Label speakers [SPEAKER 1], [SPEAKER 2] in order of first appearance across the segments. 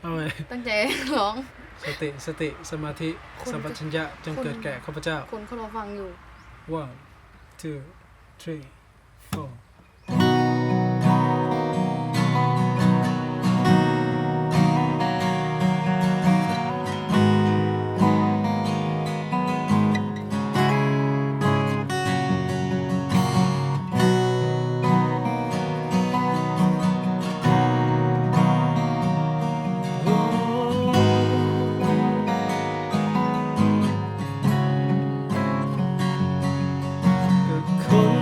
[SPEAKER 1] เอาไว้
[SPEAKER 2] ตั้งใจร้อง
[SPEAKER 1] สติสติสมาธิสัมปชัญญะจงเกิดแก่ข้าพเจ้า
[SPEAKER 2] คนเขารอฟังอยู่
[SPEAKER 1] one two three four Oh.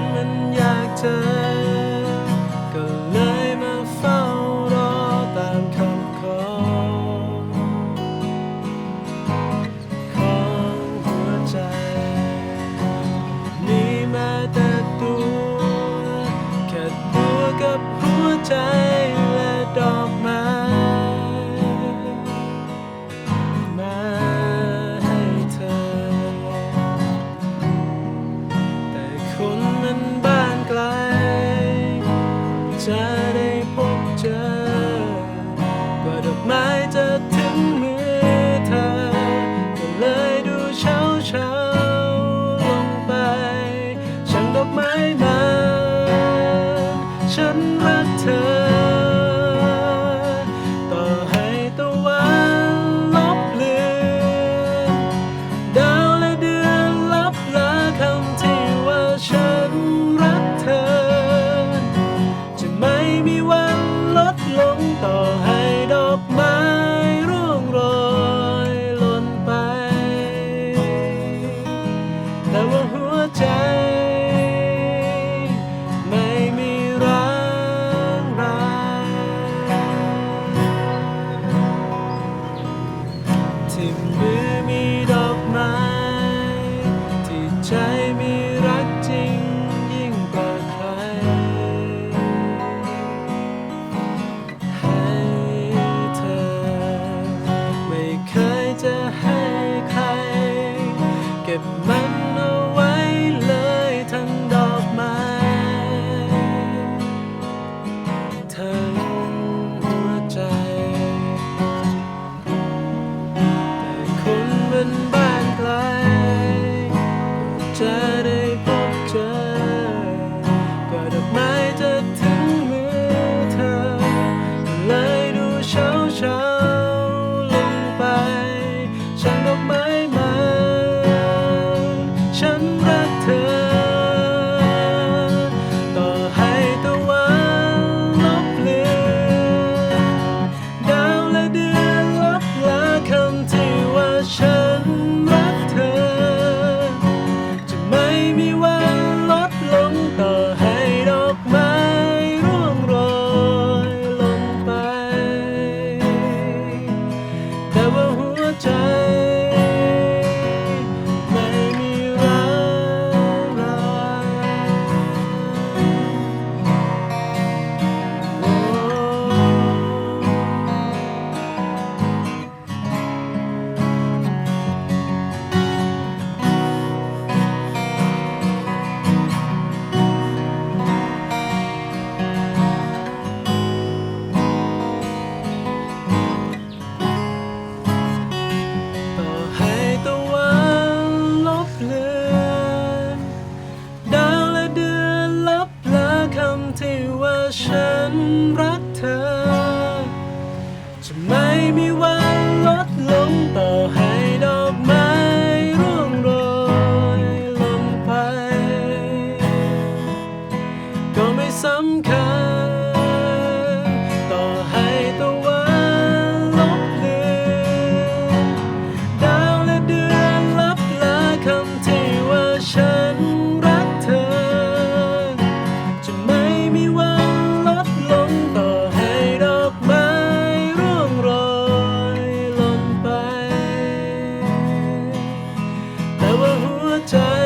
[SPEAKER 1] มีรักจริงยิ่งกว่าใคร ให้เธอ ไม่เคยจะให้ใคร เก็บมันเอาไว้เลยทั้งดอกไม้ ทั้งหัวใจ แต่คุมันบ้านไกล ใจ ที่ว่าฉันรักเธอ time.